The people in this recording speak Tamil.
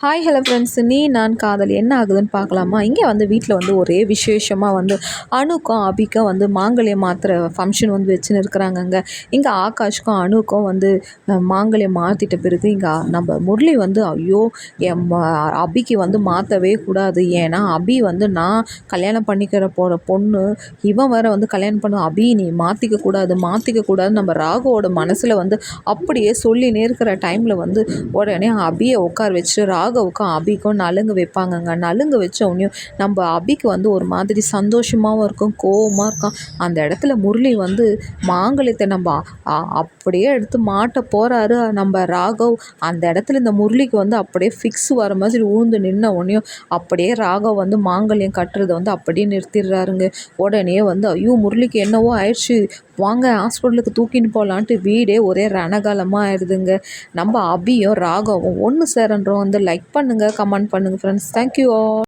ஹாய் ஹலோ ஃப்ரெண்ட்ஸ் நீ நான் காதல் என்ன ஆகுதுன்னு பார்க்கலாமா? இங்கே வந்து வீட்டில் வந்து ஒரே விசேஷமாக வந்து அணுக்கும் அபிக்கும் வந்து மாங்கல்யம் மாத்திர ஃபங்க்ஷன் வந்து வச்சுன்னு இருக்கிறாங்கங்க. இங்கே ஆகாஷ்க்கும் அணுக்கும் வந்து மாங்கல்யம் மாற்றிட்ட பிறகு இங்கே நம்ம முரளி வந்து ஐயோ என் அபிக்கு வந்து மாற்றவே கூடாது. ஏன்னா அபி வந்து நான் கல்யாணம் பண்ணிக்கிற போகிற பொண்ணு இவன் வேற வந்து கல்யாணம் பண்ண அபி நீ மாற்றிக்க கூடாது மாற்றிக்க கூடாது நம்ம ராகுவோட மனசில் வந்து அப்படியே சொல்லினே இருக்கிற டைமில் வந்து உடனே அபியை உட்கார வச்சு ராகு ராகவுக்கும் அபிக்கும் நலுங்கு வைப்பாங்கங்க. நலுங்கு வச்சோடனையும் நம்ம அபிக்கு வந்து ஒரு மாதிரி சந்தோஷமாகவும் இருக்கும் கோவமாக இருக்கும். அந்த இடத்துல முரளி வந்து மாங்கல்யத்தை நம்ம அப்படியே எடுத்து மாட்ட போகிறாரு நம்ம ராகவ். அந்த இடத்துல இந்த முரளிக்கு வந்து அப்படியே ஃபிக்ஸ் வர மாதிரி ஊழ்ந்து நின்ன உடனே அப்படியே ராகவ் வந்து மாங்கல்யம் கட்டுறதை வந்து அப்படியே நிறுத்திடுறாருங்க. உடனே வந்து ஐயோ முரளிக்கு என்னவோ ஆயிடுச்சு. வாங்க ஹாஸ்பிட்டலுக்கு தூக்கின்னு போகலான்ட்டு வீடே ஒரே ரணகாலமாக ஆயிடுதுங்க நம்ம அபியும் ராகவும் ஒன்று சேரன்றோம். வந்து லைக் பண்ணுங்கள் கமெண்ட் பண்ணுங்கள் ஃப்ரெண்ட்ஸ் தேங்க்யூ ஆல்